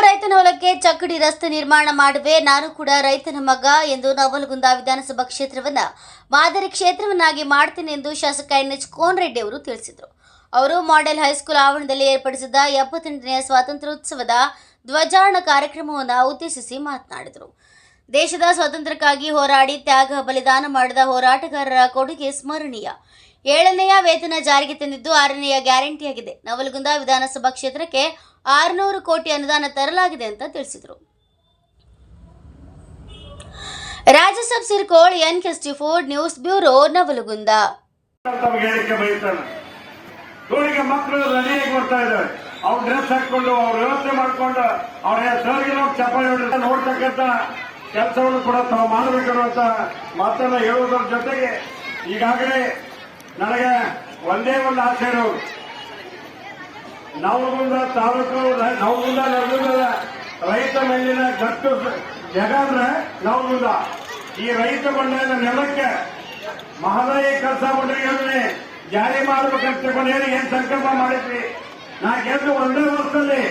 ರೈತನ ಹೊಲಕ್ಕೆ ಚಕ್ಕಡಿ ರಸ್ತೆ ನಿರ್ಮಾಣ ಮಾಡುವೆ. ನಾನು ಕೂಡ ರೈತನ ಮಗ ಎಂದು ನವಲಗುಂದ ವಿಧಾನಸಭಾ ಕ್ಷೇತ್ರವನ್ನ ಮಾದರಿ ಕ್ಷೇತ್ರವನ್ನಾಗಿ ಮಾಡ್ತೇನೆ ಎಂದು ಶಾಸಕ ಎನ್ ಎಚ್ ಕೋನರೆಡ್ಡಿ ಅವರು ತಿಳಿಸಿದರು. ಅವರು ಮಾಡೆಲ್ ಹೈಸ್ಕೂಲ್ ಆವರಣದಲ್ಲಿ ಏರ್ಪಡಿಸಿದ್ದ ಎಪ್ಪತ್ತೆಂಟನೇ ಸ್ವಾತಂತ್ರ್ಯೋತ್ಸವದ ಧ್ವಜಾರಣ ಕಾರ್ಯಕ್ರಮವನ್ನು ಉದ್ದೇಶಿಸಿ ಮಾತನಾಡಿದರು. ದೇಶದ ಸ್ವಾತಂತ್ರ್ಯಕ್ಕಾಗಿ ಹೋರಾಡಿ ತ್ಯಾಗ, ಬಲಿದಾನ ಮಾಡಿದ ಹೋರಾಟಗಾರರ ಕೊಡುಗೆ ಸ್ಮರಣೀಯ. ಏಳನೆಯ ವೇತನ ಜಾರಿಗೆ ತಂದಿದ್ದು ಆರನೆಯ ಗ್ಯಾರಂಟಿಯಾಗಿದೆ. ನವಲಗುಂದ ವಿಧಾನಸಭಾ ಕ್ಷೇತ್ರಕ್ಕೆ ಆರುನೂರು ಕೋಟಿ ಅನುದಾನ ತರಲಾಗಿದೆ ಅಂತ ತಿಳಿಸಿದರು. Rajasab Sirkol N Ford news bureau Navalgund. ಇವರಿಗೆ ಮಕ್ಕಳು ರೆಡಿಯಾಗಿ ಬರ್ತಾ ಇದ್ದಾರೆ. ಅವ್ರ ಡ್ರೆಸ್ ಹಾಕೊಂಡು ಅವ್ರ ವ್ಯವಸ್ಥೆ ಮಾಡ್ಕೊಂಡು, ಅವ್ರ ಹೆಸರಿಗೆ ಚಪ್ಪಾಳೆ ಹೊಡೆದ ನೋಡ್ತಕ್ಕಂತ ಕೆಲಸವನ್ನು ಕೂಡ ತಾವು ಮಾಡಬೇಕಿರುವಂತ ಮಾತನ್ನ ಹೇಳುವುದರ ಜೊತೆಗೆ ಈಗಾಗಲೇ ನನಗೆ ಒಂದೇ ಒಂದು ಆಸೆ ಇರೋದು. ನವಗುಂದ ತಾಲೂಕು ನವಗುಂದ ನವಗುಂದದ ರೈತ ಮೇಲಿನ ಗಟ್ಟು ಜಗ ಅಂದ್ರೆ ನವಗುಂದ ಈ ರೈತ ಬಂಡಾಯದ ನೆಲಕ್ಕೆ ಮಹದಾಯಿ ಕೆಲಸ ಮಂಡಳಿ ಯೋಜನೆ ಜಾರಿ ಮಾಡಬೇಕಂತ ಹೇಳಿ ಏನ್ ಸಂಕಲ್ಪ ಮಾಡಿದ್ವಿ. ನಾ ಗೆದ್ದು ಒಂದೇ ವರ್ಷದಲ್ಲಿ